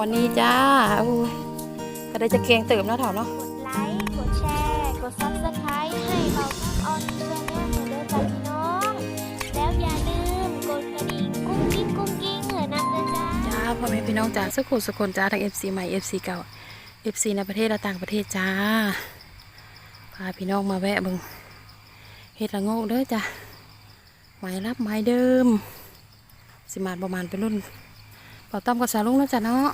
ของวันนี้จ้าอุ้ยก็ได้จะเกงเติมเนาะเถาเนาะกดไลค์กดแชร์กด subscribe ให้เบาน้ำออนชาแนลเหมือนเดิมจ้าพี่น้อง แล้วอย่าลืมกดกระดิ่งกุ้งกิ้งกุ้งกิ้งเหมือนน้ำเลยจ้าจ้าพ่อแม่พี่น้องจ้าสักคนสักคนจ้าทั้ง FC ใหม่ FC เก่า FC ในประเทศและต่างประเทศจ้าพาพี่น้องมาแวะเบึงเฮ็ดละโงกเด้อจ้าไม้รับไม้เดิม สิมาประมาณเป็นรุ่น บ่าวต้อมกับสาวลุงแล้วจ้ะเนาะ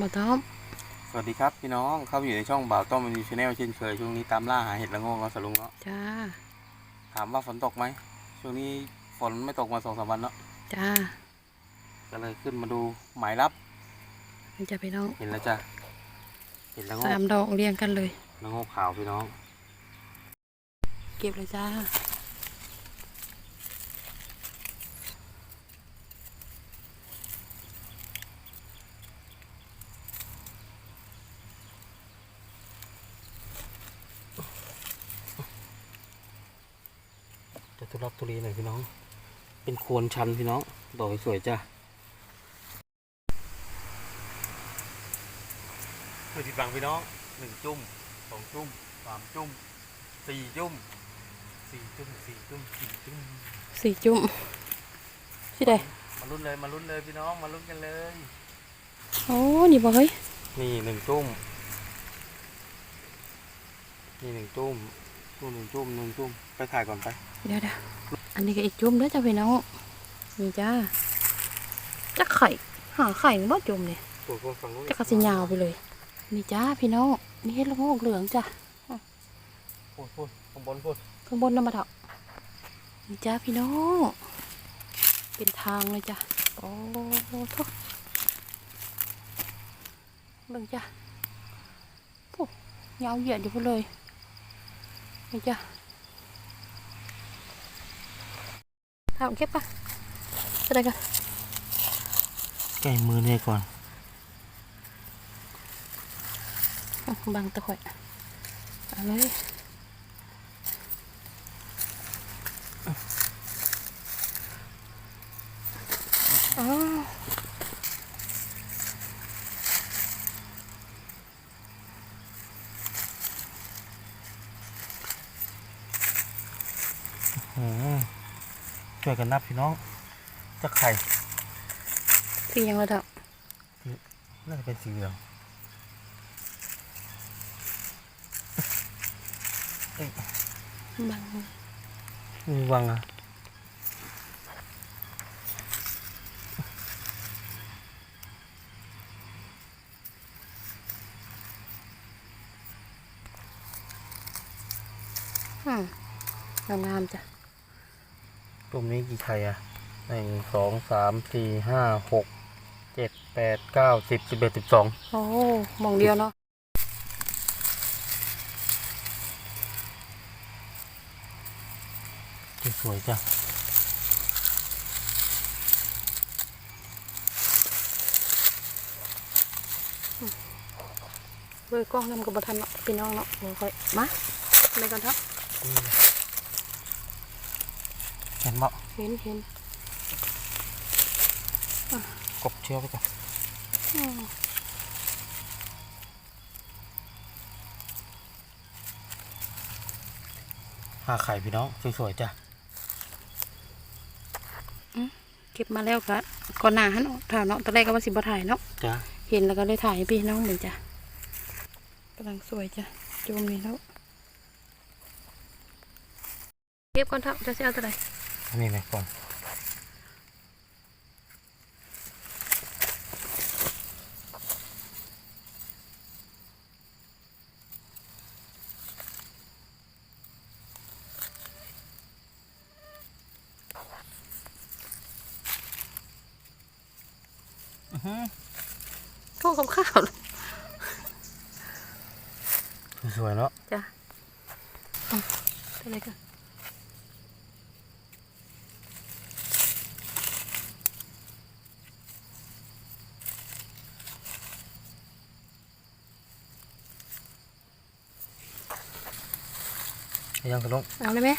บ่าวต้อม สวัสดีครับพี่น้องเข้ามาอยู่ในช่องบ่าวต้อมมีชาแนลเช่นเคยช่วงนี้ตามล่าหาเห็ดละโงงเราสลุงเนาะจ้า ถามว่าฝนตกไหมช่วงนี้ฝนไม่ตกมาสองสามวันเนาะจ้า ก็เลยขึ้นมาดูหมายรับนี่จ้ะพี่น้อง เห็นแล้วจ้ะเห็นละโงสามงดอกเรียงกันเลยละโงงขาวพี่น้อง เก็บเลยจ้า จะทุลักทุเลหน่อยพี่น้อง เป็นโคนชันพี่น้อง ดอกสวยๆจ้ะไม่ผิดหวังพี่น้องหนึ่งจุ่มสองจุ่มสามจุ่มสี่จุ่มสี่จุ่มสี่จุ่มสี่จุ่มสี่จุ่มที่ใดมาลุ้นเลยมาลุ้นเลยพี่น้องมาลุ้นกันเลยโอ้นี่บ่เฮ้ยนี่หนึ่งจุ่มนี่หนึ่งจุ่มจุ่มหนึ่งจุ่มหนึ่งจุ่มไปถ่ายก่อนไปเดี๋ยวเดี๋ยว อันนี้ก็อีกจุ่มเด้อจ้าพี่น้องนี่จ้าจะไข่หาไข่บ่จุ่มเนี่ยปวดฝั่งนู้นจะกระสิยาวไปเลย นี่จ้าพี่น้องนี่เฮ็ดละโงกเหลืองจ้ะพูดพูดข้างบนพูดข้างบนน้ำมาเถอะนี่จ้าพี่น้องเป็นทางเลยจ้ะโอ้ทุกเบิ่งจ้ะโอ้ยาวเหยียดอยู่พุ่นเลยนี่จ้ะ ทำเก็บปะอะไรกันใกล้มือเนี่ยก่อนอะบังตะข่อยเอาเลยอ้าวอืม ช่วยกันนับพี่น้องจะไข่สียังระดับน่าจะเป็นสีเหลืองบังมีวังอะอืมงามๆจ้ะก ลุ่มนี้กี่ไข่อะหนึ่งสองสามสี่ห้าหกเจ็ดแปดเก้าสิบสิบเอ็ดสิบสองโอ้หมองเดียวเนาะสวยจ้ะเบอร์กล้องนำกับบทันเนาะพี่น้องเนาะโอ้ค่อยมาอะไรกันครับเห็นบ่เห็นเห็นกบเชือกไปก่อนอืมห้าไข่พี่น้องสวยๆจ้ะเก็บมาแล้วก็ก่อนหน้าหันเนาะถ่ายเนาะตอนแรกก็ว่าสิบ่ถ่ายเนาะจ้ะเห็นแล้วก็เลยถ่ายให้พี่น้องเหมือนจ้ะกำลังสวยจ้ะจูมนี่แล้วเก็บก่อนเถอะจะเสียตัวใด อันนี้นะก่อนอื้อหือโทษกับข้าวเลยสวยๆเนาะจ้ะอะตัวใดกัน ให้ยังสลุงเอาเลยไหม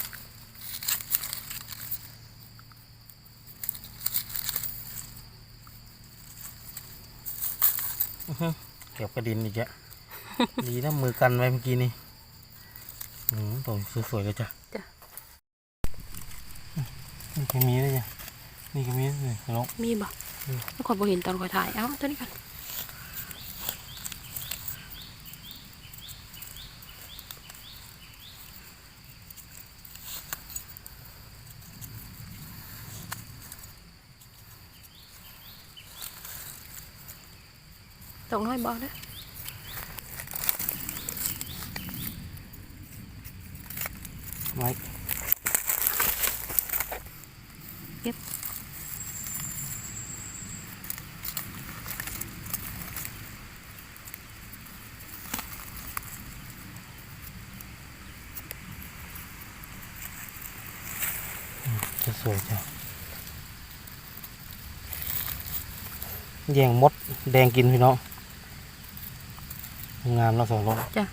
อื้อหือเก็บกระดินอีกอะดีนะมือกันไว้เมื่อกี้นี่อืมตัวสวยๆเลยจ้ะจ้ะนี่ก็มีเลยจ้ะนี่ก็มีเลยน้องมีบ่อืมแล้วคนบ่เห็นตอนคอยถ่าย เอ้าตัวนี้กัน ตกน้อยบ่เด้อไว้เก็บจะสวยจ้ะแยงมดแดงกินพี่น้อง งามเราะสองรถจ้ะ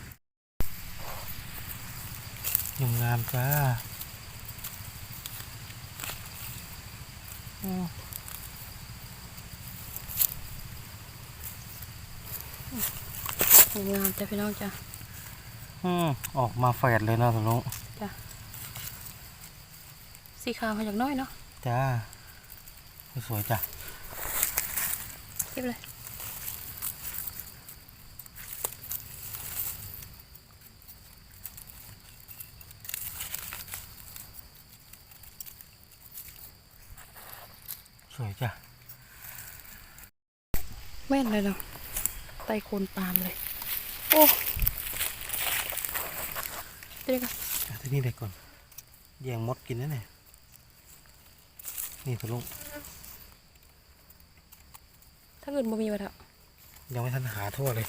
ยังงามจ้าอืมงามจ้ะพี่น้องจ้ะอืมออกมาแฝดเลยเนาะสองรถสีขาวมาจากน้อยเนาะจ้าสวยจ้ะเก็บเลย สวยจ้ะแม่นเลยเนาะไตโคนปาล์มเลย โอ้เดี๋ยวก่อนเอาที่นี่เด็กก่อนแยงมดกินนั่นแหละนี่สองรถถ้าเกิดบ่มีวะเถอะยังไม่ทันหาทั่วเลย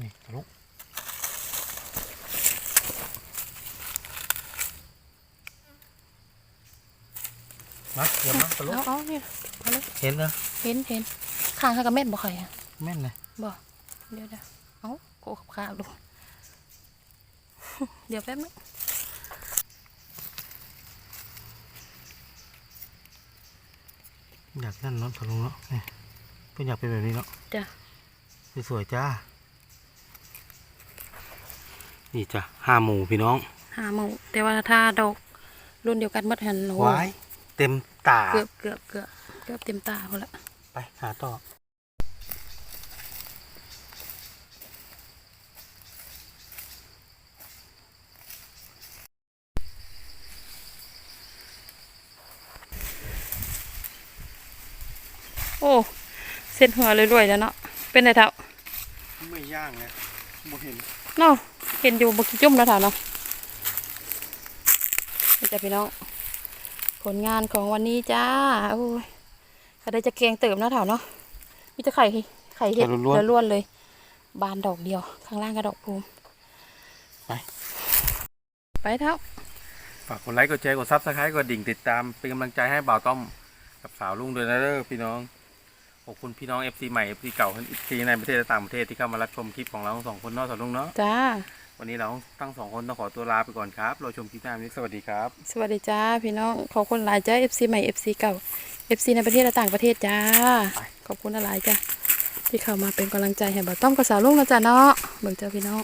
นี่สองรถ มาเดี๋ยวมาสองรถเอาเอาเนี่ยเอาเลยเห็นเหรอเห็นเห็นข้างข้างกับแม่นบ่ไข่อะแม่นเลยบ่เดี๋ยวเดี๋ยวเอาโกกับข้าวดูเดี๋ยวแป๊บนึงอยากนั่นเนาะทะลุเนาะนี่เพื่อนอยากเป็นแบบนี้เนาะจ้ะสวยๆจ้า นี่จ้ะห้าหมูพี่น้องหาหมูแต่ว่าถ้าดอกรุ่นเดียวกันหมดหันโอ้วาย เต็มตา เกือบเกือบเกือบเกือบเต็มตาเขาละไปหาต่อโอ้ เส้นหัวรวยๆแล้วเนาะ เป็นไงเท่าไม่ย่างเลยบ่เห็นเนาะเห็นอยู่บกี่จุ่มแล้วเท่าเนาะนี่จ้ะพี่น้อง ผลงานของวันนี้จ้าโอ้ยก็ได้จะแกงเติมเนาะเท่าเนาะมีแต่ไข่ไข่เห็ดล้วนๆเลย บานดอกเดียว ข้างล่างก็ดอกพูมไป ไปเท่าฝากกดไลค์กดแชร์กดซับสไครต์กดดิ่งติดตาม เป็นกำลังใจให้บ่าวต้อมกับสาวลุงด้วยนะเด้อพี่น้องขอบคุณพี่น้อง FC ใหม่ FC เก่า FC ในประเทศและต่างประเทศที่เข้ามารับชมคลิปของเราทั้งสองคนเนาะสาวลุงเนาะจ้า วันนี้เราทั้งสองคนต้องขอตัวลาไปก่อนครับเราชมคลิปหน้าวันนี้สวัสดีครับ สวัสดีจ้าพี่น้อง ขอบคุณหลายจ้า FC ใหม่ FC เก่า FC ในประเทศและต่างประเทศจ้า ขอบคุณหลายจ้าที่เข้ามาเป็นกำลังใจให้บ่าวต้อมกับสาวลุงนะจ้าเนาะเบิ่งเจ้าพี่น้อง